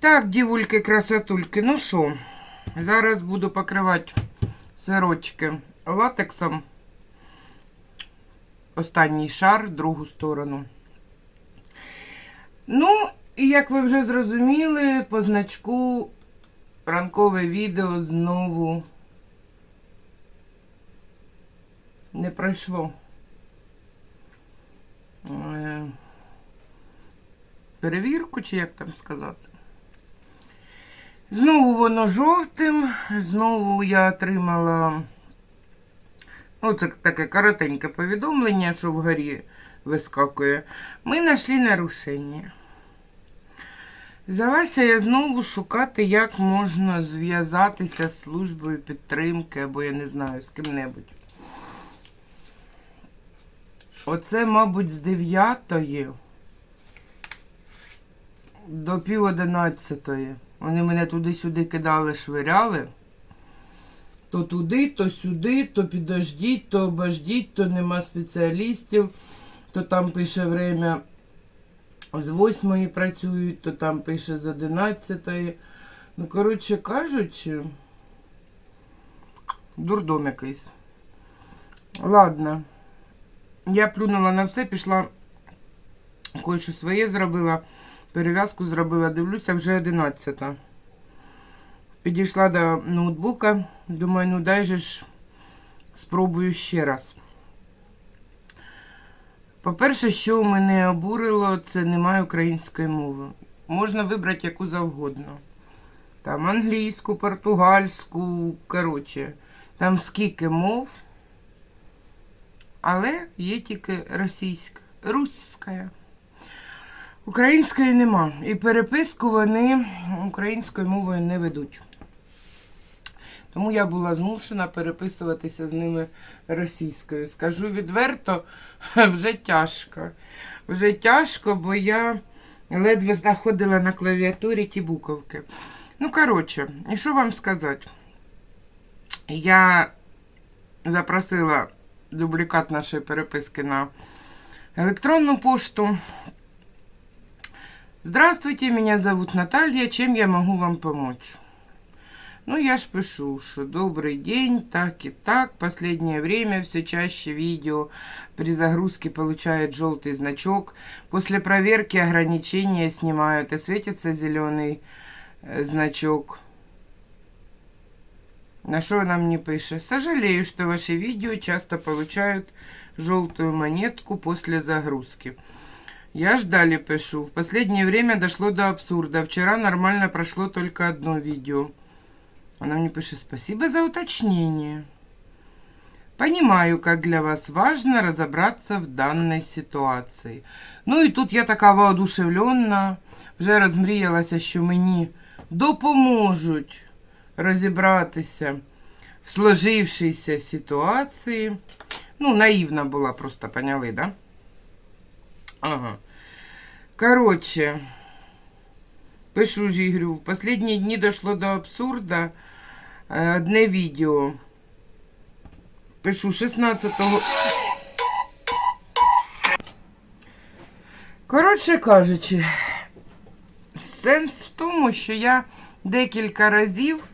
Так, дівульки, красотульки, ну що, зараз буду покривати сирочки латексом. Останній шар, другу сторону. Ну, і як ви вже зрозуміли, по значку ранкове відео знову не пройшло. Е, Перевірку, чи як там сказати. Знову воно жовтим. Знову я отримала ну, це таке коротеньке повідомлення, що вгорі вискакує. Ми знайшли нарушення. Взялася я знову шукати, як можна зв'язатися з службою підтримки, або я не знаю, з ким-небудь. Оце, мабуть, з 9 до пів одинадцятої. Вони мене туди-сюди кидали, швиряли. То туди, то сюди, то підождіть, то обождіть, то нема спеціалістів, то там пише время з 8 працюють, то там пише з 11. Ну, коротше кажучи, дурдом якийсь. Ладно. Я плюнула на все, пішла, кое-що своє зробила. Перев'язку зробила, дивлюся, вже 11. Підійшла до ноутбука, думаю, ну дай же ж спробую ще раз. По-перше, що мене обурило, це немає української мови. Можна вибрати яку завгодно. Там англійську, португальську, коротше, там скільки мов, але є тільки російська, руська. Української нема. І переписку вони українською мовою не ведуть. Тому я була змушена переписуватися з ними російською. Скажу відверто, вже тяжко. Вже тяжко, бо я ледве знаходила на клавіатурі ті буковки. Ну, коротше, і що вам сказати? Я запросила дублікат нашої переписки на електронну пошту. Здравствуйте, меня зовут Наталья, чем я могу вам помочь? Ну, я ж пишу, что добрый день, так и так. Последнее время все чаще видео при загрузке получает желтый значок. После проверки ограничения снимают и светится зеленый э, значок. На что нам не пишет? Сожалею, что ваши видео часто получают желтую монетку после загрузки. Я ж далі пишу. В последнее время дошло до абсурда. Вчера нормально прошло только одно видео. Она мне пишет, спасибо за уточнение. Понимаю, как для вас важно разобраться в данной ситуации. Ну і тут я така воодушевлена, вже розмріялася, що мені допоможуть розібратися в сложившейся ситуації. Ну, наївна була, просто поняли, да? Ага. Короче, пишу же, говорю, в последние дни дошло до абсурда. Э, Одне відео. Пишу 16-го. Коротше кажучи, сенс в тому, що я декілька разів,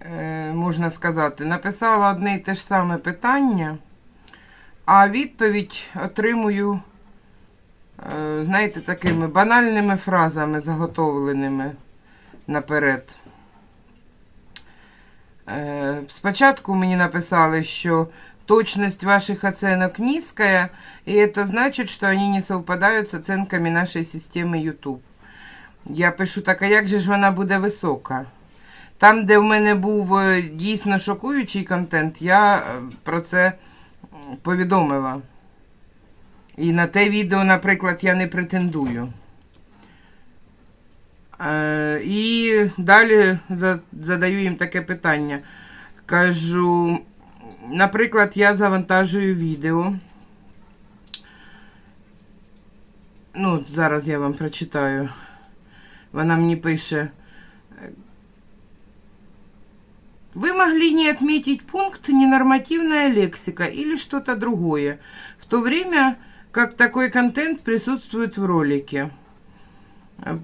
е, можна сказати, написала одне і те ж саме питання, а відповідь отримую е, знаєте, такими банальними фразами, заготовленими наперед. Е, Спочатку мені написали, що точность ваших оценок низкая, и это значит, что они не совпадают с оценками нашей системи YouTube. Я пишу, так а як же ж вона буде висока? Там, де в мене був е, дійсно шокуючий контент, я е, про це повідомила. І на те відео, наприклад, я не претендую. Э, І далі задаю їм таке питання. Кажу, наприклад, я завантажую відео. Ну, зараз я вам прочитаю. Вона мені пише. Вы могли не отметить пункт «Ненормативная лексика» или что-то другое, в то время как такой контент присутствует в ролике.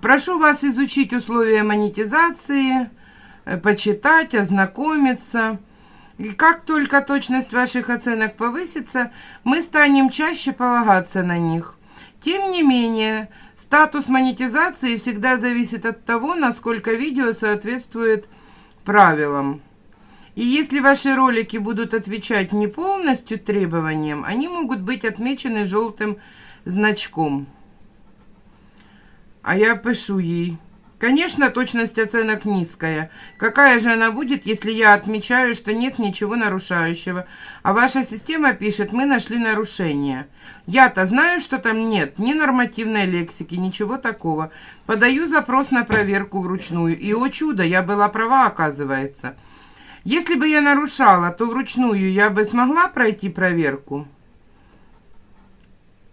Прошу вас изучить условия монетизации, э, почитать, ознакомиться. И как только точность ваших оценок повысится, мы станем чаще полагаться на них. Тем не менее, статус монетизации всегда зависит от того, насколько видео соответствует правилам. И если ваши ролики будут отвечать не полностью требованиям, они могут быть отмечены желтым значком. А я пишу ей. Конечно, точность оценок низкая. Какая же она будет, если я отмечаю, что нет ничего нарушающего, а ваша система пишет, мы нашли нарушение. Я-то знаю, что там нет ни нормативной лексики, ничего такого. Подаю запрос на проверку вручную, и, о чудо, я была права, оказывается. Если бы я нарушала, то вручную я бы смогла пройти проверку?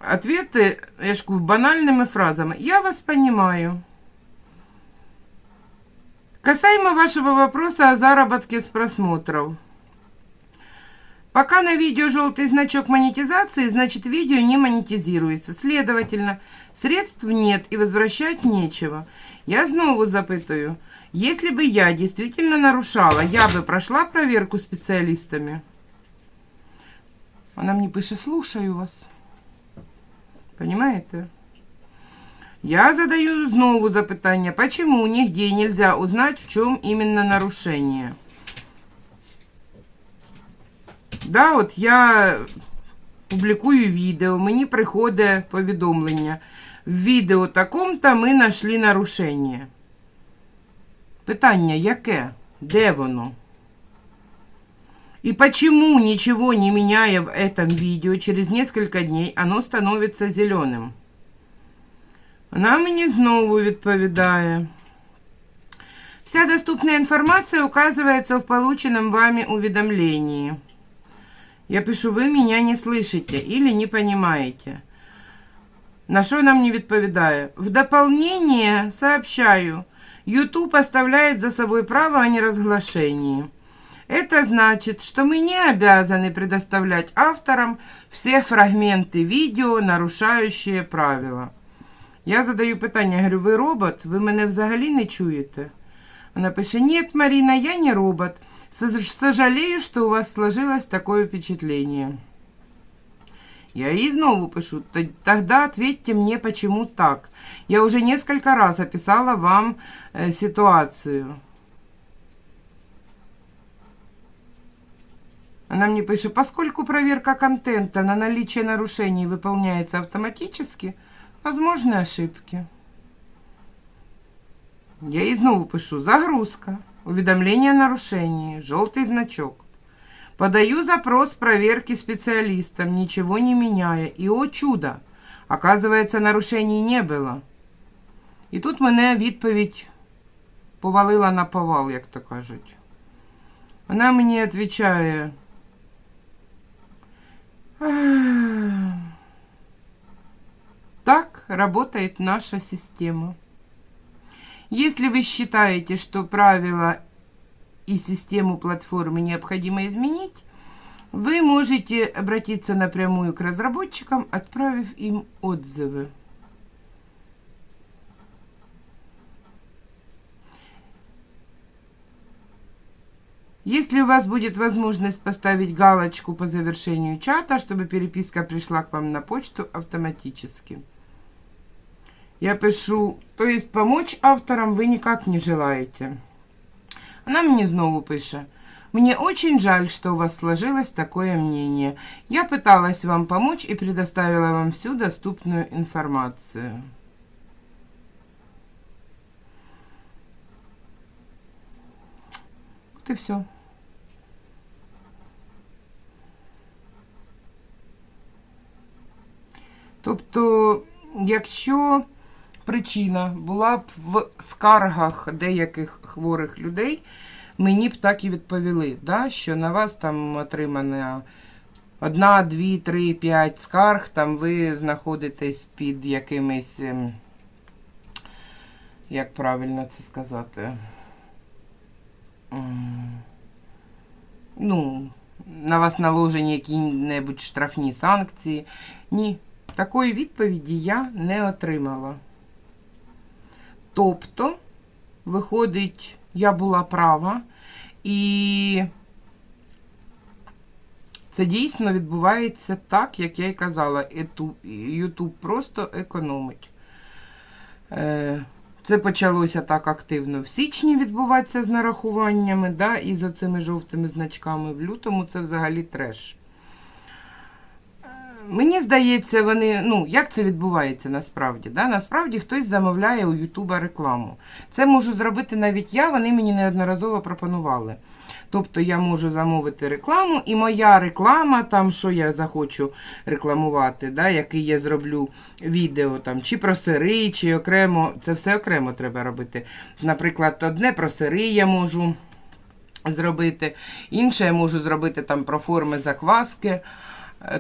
Ответы, я банальными фразами. Я вас понимаю. Касаемо вашего вопроса о заработке с просмотров. Пока на видео желтый значок монетизации, значит видео не монетизируется. Следовательно, средств нет и возвращать нечего. Я снова запытаю. Если бы я действительно нарушала, я бы прошла проверку специалистами. Вона мені пише, слушаю вас. Понимаете? Я задаю знову запитання, почему нигде нельзя узнать, в чем именно нарушение? Да, от я публікую відео, мені приходить повідомлення. В відео таком-то ми знайшли нарушення. Питання яке? Де воно? И почему, ничего не меняя в этом видео, через несколько дней оно становится зеленым? Вона мені знову відповідає. Вся доступная информация указывается в полученном вами уведомлении. Я пишу, вы меня не слышите или не понимаете. На що нам не відповідає? В дополнение сообщаю, YouTube оставляет за собой право о неразглашении. Это значит, что мы не обязаны предоставлять авторам все фрагменты видео, нарушающие правила. Я задаю питання, говорю, ви робот? Ви мене взагалі не чуєте? Вона пише, нет, Марина, я не робот. Сож- Сожалею, что у вас сложилось такое впечатление. Я ей снова пишу, «Т- тогда ответьте мне, почему так. Я уже несколько раз описала вам э, ситуацию. Она мне пишет, поскольку проверка контента на наличие нарушений выполняется автоматически, возможны ошибки. Я ей снова пишу, загрузка, уведомление о нарушении, желтый значок. Подаю запрос проверки специалистам, ничего не меняя. И, о чудо, оказывается, нарушений не было. І тут мене відповідь повалила на повал, як то кажуть. Вона мені відповідає. «Ах, Так работает наша система. Если вы считаете, что правила и систему платформы необходимо изменить, вы можете обратиться напрямую к разработчикам, отправив им отзывы. Если у вас будет возможность поставить галочку по завершению чата, чтобы переписка пришла к вам на почту автоматически. Я пишу, то есть помочь авторам вы никак не желаете. Она мне снова пише. Мне очень жаль, что у вас сложилось такое мнение. Я пыталась вам помочь и предоставила вам всю доступную информацию. Вот и все. Тобто, якщо причина була б в скаргах деяких хворих людей, мені б так і відповіли, да, що на вас там отримано одна, дві, три, п'ять скарг, там ви знаходитесь під якимись, ем, як правильно це сказати, ну, на вас наложені які-небудь штрафні санкції. Ні, такої відповіді я не отримала. Тобто, виходить, я була права, і це дійсно відбувається так, як я й казала. Ютуб просто економить. Е, Це почалося так активно в січні відбуватися з нарахуваннями, да, і з оцими жовтими значками. В лютому це взагалі треш. Мені здається, вони. Ну, як це відбувається насправді? Да? Насправді хтось замовляє у Ютуба рекламу. Це можу зробити навіть я, вони мені неодноразово пропонували. Тобто я можу замовити рекламу, і моя реклама, там, що я захочу рекламувати, да, який я зроблю відео там, чи про сири, чи окремо, це все окремо треба робити. Наприклад, одне про сири я можу зробити, інше я можу зробити там про форми закваски,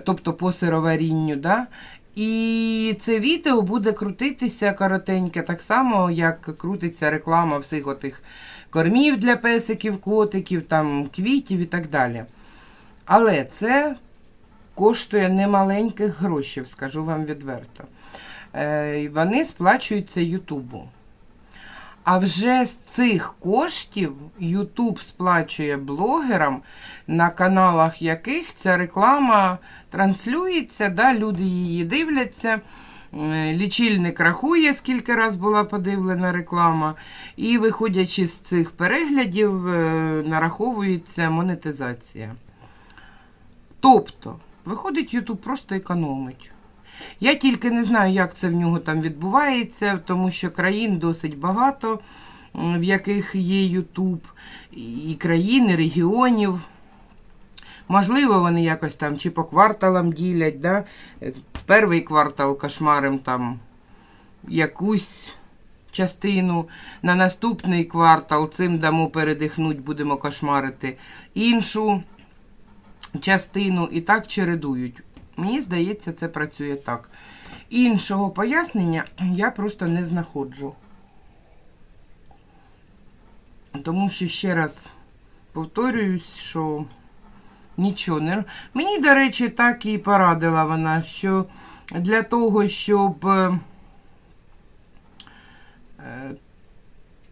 тобто по сироварінню. Да? І це відео буде крутитися коротеньке, так само, як крутиться реклама всіх отих кормів для песиків, котиків, там, квітів і так далі. Але це коштує немаленьких грошей, скажу вам відверто. Е, вони сплачуються Ютубу. А вже з цих коштів Ютуб сплачує блогерам, на каналах яких ця реклама транслюється, да, люди її дивляться. Е, Лічильник рахує, скільки раз була подивлена реклама, і виходячи з цих переглядів, е, нараховується монетизація. Тобто, виходить, Ютуб просто економить. Я тільки не знаю, як це в нього там відбувається, тому що країн досить багато, в яких є Ютуб, і країн, і регіонів. Можливо, вони якось там чи по кварталам ділять, да? Е, перший квартал кошмарим там якусь частину, на наступний квартал цим дамо передихнуть, будемо кошмарити іншу частину і так чередують. Мені здається, це працює так. Іншого пояснення я просто не знаходжу. Тому що ще раз повторююсь, що нічого не. Мені, до речі, так і порадила вона, що для того, щоб.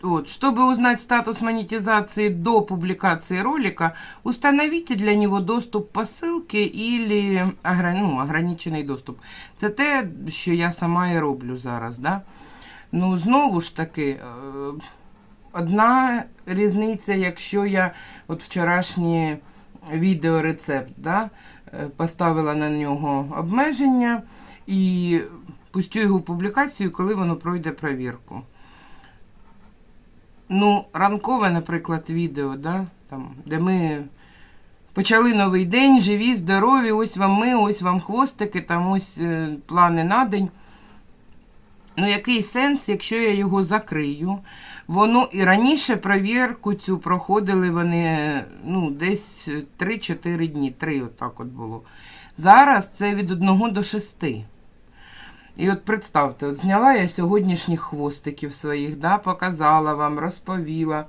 Вот, чтобы узнать статус монетизации до публикации ролика, установите для него доступ по ссылке или ограни- ну, ограничений доступ. Це те, що я сама і роблю зараз. Да? Ну, знову ж таки, е, одна різниця, якщо я от вчорашнє відеорецепт да, е, поставила на нього обмеження і пустю його в публікацію, коли воно пройде перевірку. Ну, ранкове, наприклад, відео, да, там, де ми почали новий день, живі, здорові, ось вам ми, ось вам хвостики, там ось е, плани на день. Ну, який сенс, якщо я його закрию? Воно і раніше провірку цю проходили вони ну, десь 3-4 дні. 3 отак от було. Зараз це від 1 до 6. І от представте, от зняла я сьогоднішніх хвостиків своїх, да, показала вам, розповіла.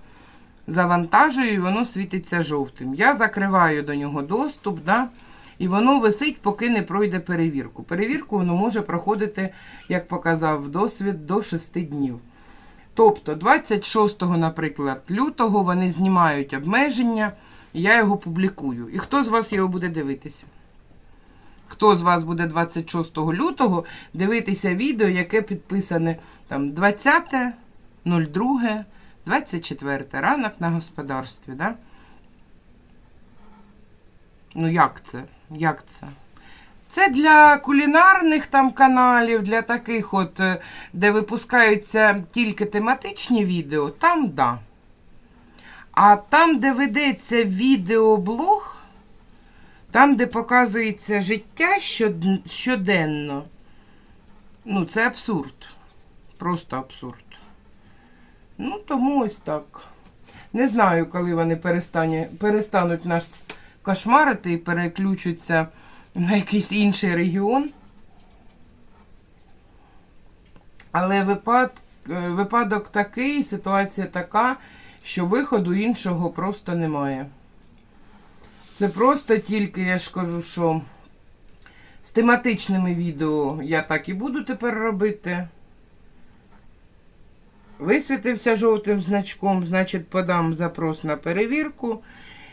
Завантажую, і воно світиться жовтим. Я закриваю до нього доступ, да, і воно висить, поки не пройде перевірку. Перевірку воно може проходити, як показав досвід, до 6 днів. Тобто, 26, наприклад, лютого вони знімають обмеження, я його публікую. І хто з вас його буде дивитися? Хто з вас буде 26 лютого дивитися відео, яке підписане там 20, 02, 24 ранок на господарстві, да? Ну як це? Як це? Це для кулінарних там каналів, для таких от, е, де випускаються тільки тематичні відео, там да. А там, де ведеться відеоблог, там, де показується життя щоденно, ну, це абсурд. Просто абсурд. Ну, тому ось так. Не знаю, коли вони перестануть нас кошмарити і переключаться на якийсь інший регіон. Але випад, випадок такий, ситуація така, що виходу іншого просто немає. Це просто тільки, я ж кажу, що з тематичними відео я так і буду тепер робити. Висвітився жовтим значком, значить подам запрос на перевірку.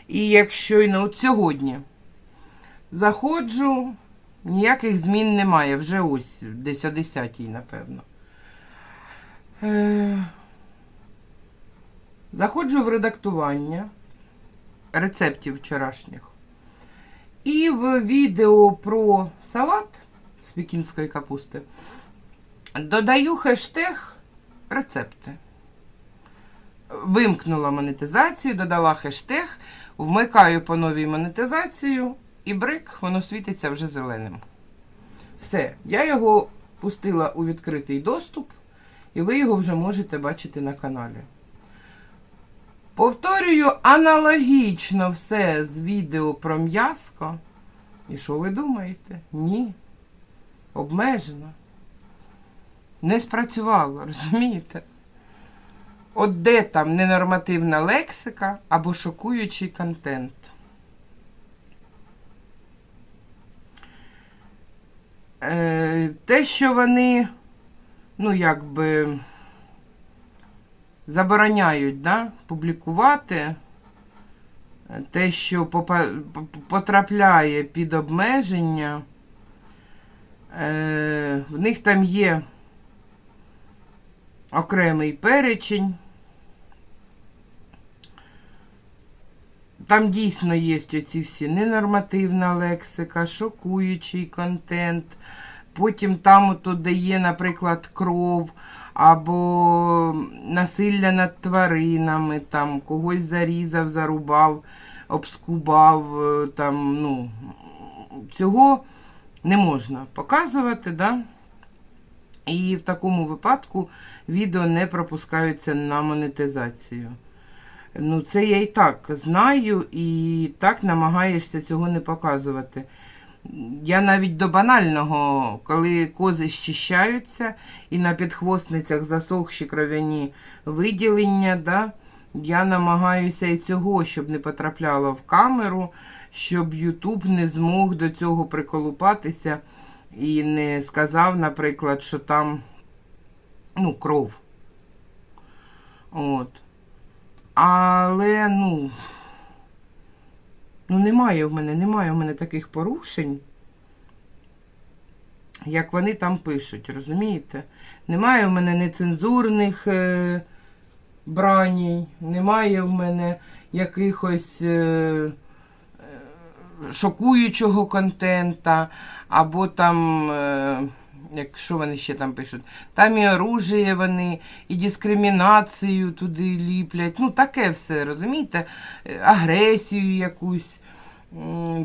І якщо на от сьогодні заходжу, ніяких змін немає. Вже ось десь о 10 напевно. Е, Заходжу в редактування рецептів вчорашніх. І в відео про салат з пекінської капусти додаю хештег рецепти. Вимкнула монетизацію, додала хештег, вмикаю по новій монетизацію, і брик, воно світиться вже зеленим. Все, я його пустила у відкритий доступ, і ви його вже можете бачити на каналі. Повторюю аналогічно все з відео про м'яско. І що ви думаєте? Ні. Обмежено. Не спрацювало, розумієте? От де там ненормативна лексика або шокуючий контент. Е, те, що вони, ну, якби забороняють да, публікувати е, те, що потрапляє під обмеження, е, в них там є окремий перечень. Там дійсно є оці всі ненормативна лексика, шокуючий контент. Потім там ото дає, наприклад, кров або насилля над тваринами, там когось зарізав, зарубав, обскубав. е, Там, ну, цього не можна показувати, да? І в такому випадку відео не пропускаються на монетизацію. Ну, це я і так знаю, і так намагаєшся цього не показувати. Я навіть до банального, коли кози щищаються і на підхвостницях засохші кров'яні виділення, да, я намагаюся і цього, щоб не потрапляло в камеру, щоб Ютуб не змог до цього приколупатися і не сказав, наприклад, що там ну, кров. От. Але, ну, ну, немає в мене, немає в мене таких порушень, як вони там пишуть, розумієте? Немає в мене нецензурних е, браній, немає в мене якихось е, е, шокуючого контента, або там. Е, як що вони ще там пишуть, там і оружие вони, і дискримінацію туди ліплять. Ну, таке все, розумієте? Е, Агресію якусь.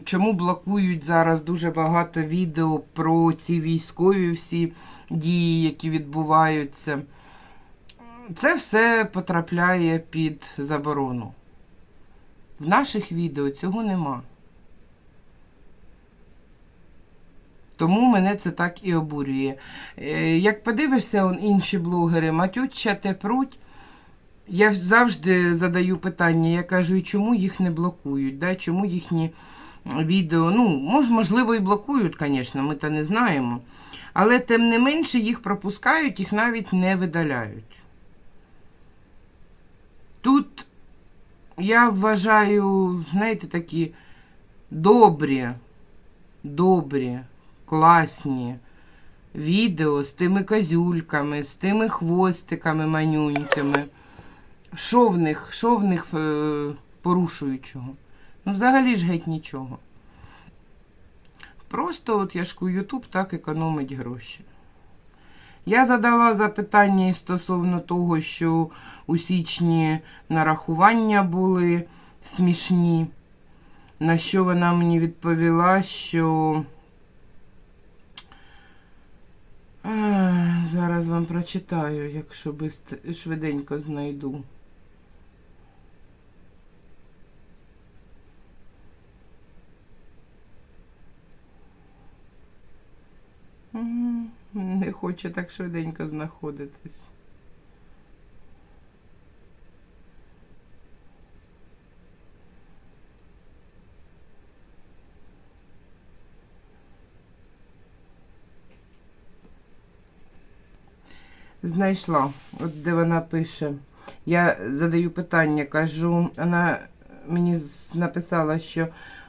Чому блокують зараз дуже багато відео про ці військові всі дії, які відбуваються. Це все потрапляє під заборону. В наших відео цього нема. Тому мене це так і обурює. Е, Як подивишся он, інші блогери, матють, чате пруть. Я завжди задаю питання, я кажу, і чому їх не блокують, да? чому їхні відео, ну, мож, можливо, і блокують, звісно, ми то не знаємо. Але тим не менше їх пропускають, їх навіть не видаляють. Тут я вважаю, знаєте, такі добрі, добрі класні відео з тими козюльками, з тими хвостиками манюнькими. Що в них, що в них е, порушуючого? Ну, взагалі ж геть нічого. Просто, от я ж Ютуб так економить гроші. Я задала запитання стосовно того, що у січні нарахування були смішні. На що вона мені відповіла, що Зараз вам прочитаю, якщо швиденько знайду. Не хоче так швиденько знаходитись. Знайшла, от де вона пише. Я задаю питання, кажу, вона мені з- написала, що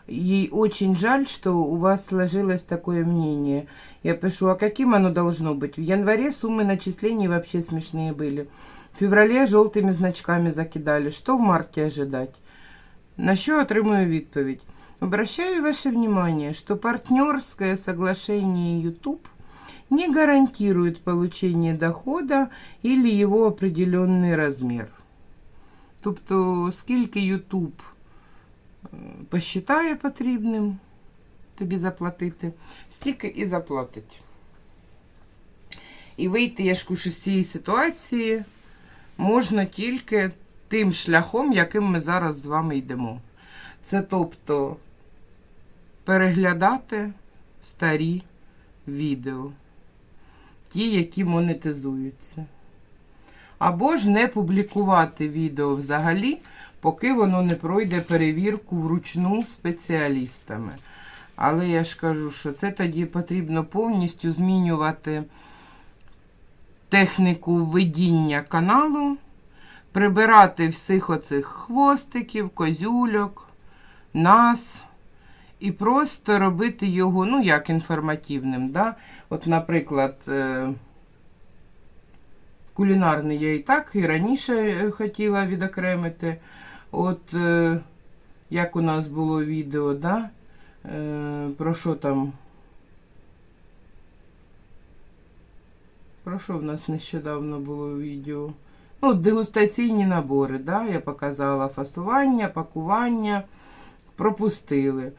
ей очень жаль, что у вас сложилось такое мнение. Я пишу, а каким оно должно быть? В январе суммы начислений вообще смешные были. В феврале желтыми значками закидали. Что в марте ожидать? На що отримую відповідь? Обращаю ваше внимание, что партнерское соглашение YouTube не гарантирует получение дохода или его определенный размер. Тобто, скільки YouTube е, посчитає потрібним тобі заплатити, стільки і заплатить. І вийти, я ж з цієї ситуації можна тільки тим шляхом, яким ми зараз з вами йдемо. Це тобто переглядати старі відео, ті, які монетизуються. Або ж не публікувати відео взагалі, поки воно не пройде перевірку вручну спеціалістами. Але я ж кажу, що це тоді потрібно повністю змінювати техніку ведіння каналу, прибирати всіх оцих хвостиків, козюльок, нас. І просто робити його, ну, як інформативним. Да? От, наприклад, е, кулінарний я і так і раніше е, хотіла відокремити. От е, як у нас було відео, да? про що там? Про що в нас нещодавно було відео? Ну, дегустаційні набори, да? я показала фасування, пакування, пропустили.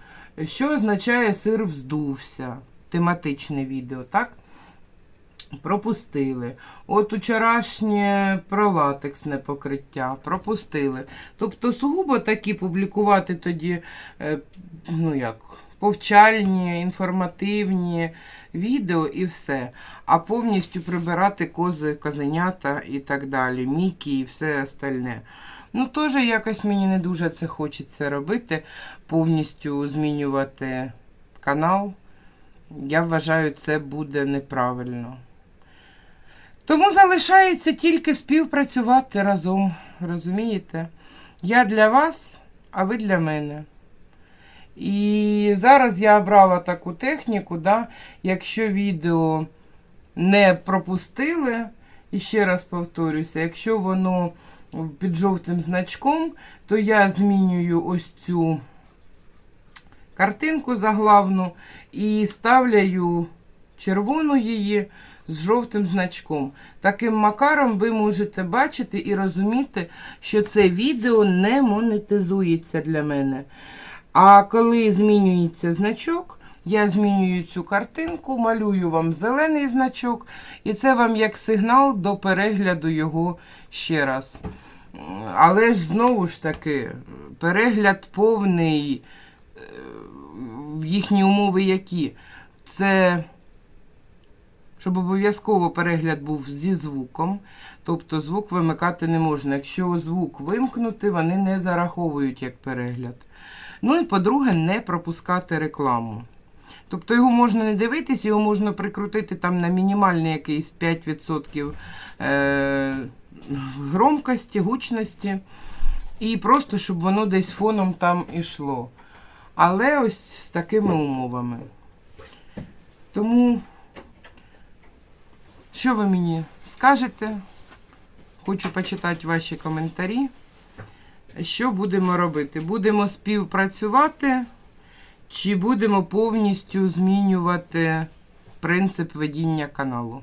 Що означає сир вздувся? Тематичне відео, так? Пропустили. От учорашнє про латексне покриття. Пропустили. Тобто сугубо такі публікувати тоді, е, ну як, повчальні, інформативні відео і все. А повністю прибирати кози, козенята і так далі, мікі і все остальне. Ну, теж якось мені не дуже це хочеться робити, повністю змінювати канал. Я вважаю, це буде неправильно. Тому залишається тільки співпрацювати разом. Розумієте? Я для вас, а ви для мене. І зараз я обрала таку техніку, да, якщо відео не пропустили, і ще раз повторюся, якщо воно під жовтим значком, то я змінюю ось цю картинку заглавну і ставляю червону її з жовтим значком. Таким макаром ви можете бачити і розуміти, що це відео не монетизується для мене. А коли змінюється значок, я змінюю цю картинку, малюю вам зелений значок, і це вам як сигнал до перегляду його ще раз. Але ж знову ж таки, перегляд повний, е, їхні умови які? Це щоб обов'язково перегляд був зі звуком, тобто звук вимикати не можна. Якщо звук вимкнути, вони не зараховують як перегляд. Ну і по-друге, не пропускати рекламу. Тобто його можна не дивитись, його можна прикрутити там на мінімальний якийсь 5% е- громкості, гучності. І просто, щоб воно десь фоном там ішло. Але ось з такими умовами. Тому, що ви мені скажете? Хочу почитати ваші коментарі. Що будемо робити? Будемо співпрацювати, чи будемо повністю змінювати принцип ведіння каналу?